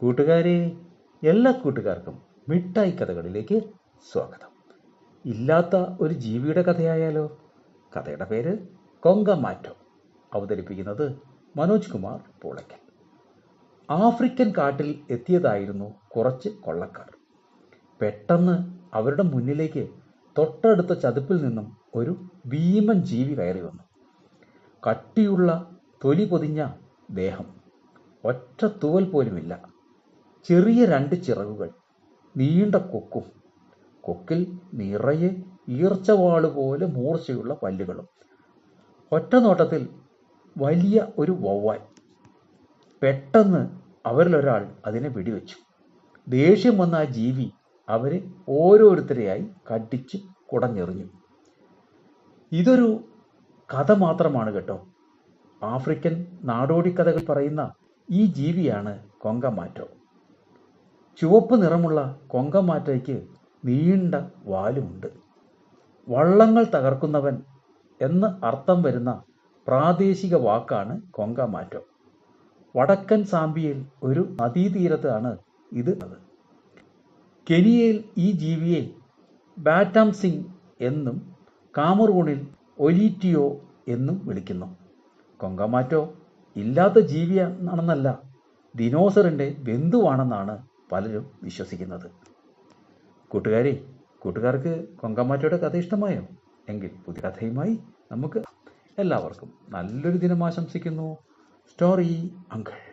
കൂട്ടുകാരെ എല്ലാ കൂട്ടുകാർക്കും മിഠായി കഥകളിലേക്ക് സ്വാഗതം. ഇല്ലാത്ത ഒരു ജീവിയുടെ കഥയായാലോ? കഥയുടെ പേര് കൊങ്കമാറ്റോ അവതരിപ്പിക്കുന്നത് മനോജ് കുമാർ പൂളയ്ക്കൽ. ആഫ്രിക്കൻ കാട്ടിൽ എത്തിയതായിരുന്നു കുറച്ച് കൊള്ളക്കാർ. പെട്ടെന്ന് അവരുടെ മുന്നിലേക്ക് തൊട്ടടുത്ത ചതുപ്പിൽ നിന്നും ഒരു ഭീമൻ ജീവി കയറി വന്നു. കട്ടിയുള്ള തൊലി പൊതിഞ്ഞ ദേഹം. ഒറ്റ തൂവൽ പോലുമില്ല. ചെറിയ രണ്ട് ചിറകുകൾ നീണ്ട കൊക്കും. കൊക്കിൽ നിറയെ ഈർച്ചവാൾ പോലെ മൂർച്ചയുള്ള പല്ലുകളും. ഒറ്റ നോട്ടത്തിൽ വലിയ ഒരു വവ്വാൽ പെട്ടെന്ന് അവരിലൊരാൾ അതിനെ വെടിവെച്ചു. ദേഷ്യം വന്ന ആ ജീവി അവരെ ഓരോരുത്തരെയായി കടിച്ച് കുടഞ്ഞെറിഞ്ഞു. ഇതൊരു കഥ മാത്രമാണ് കേട്ടോ. ആഫ്രിക്കൻ നാടോടി കഥകൾ പറയുന്ന ഈ ജീവിയാണ് കൊങ്കമാറ്റോ. ചുവപ്പ് നിറമുള്ള കൊങ്കമാറ്റയ്ക്ക് നീണ്ട വാലുമുണ്ട്. വള്ളങ്ങൾ തകർക്കുന്നവൻ എന്ന് അർത്ഥം വരുന്ന പ്രാദേശിക വാക്കാണ് കൊങ്കമാറ്റം. വടക്കൻ സാമ്പിയിൽ ഒരു നദീതീരത്താണ് ഇത്. കെനിയയിൽ ഈ ജീവിയെ ബാറ്റാം സിംഗ് എന്നും കാമറൂണിൽ ഒലീറ്റിയോ എന്നും വിളിക്കുന്നു. കൊങ്കമാറ്റോ ഇല്ലാത്ത ജീവിയാണെന്നല്ല ദിനോസറിന്റെ ബന്ധുവാണെന്നാണ് പലരും വിശ്വസിക്കുന്നത്. കൂട്ടുകാരി കൂട്ടുകാർക്ക് കൊങ്കമാറ്റയുടെ കഥ ഇഷ്ടമായോ? എങ്കിൽ പുതിയ കഥയുമായി നമുക്ക് എല്ലാവർക്കും നല്ലൊരു ദിനം ആശംസിക്കുന്നു. Story uncle.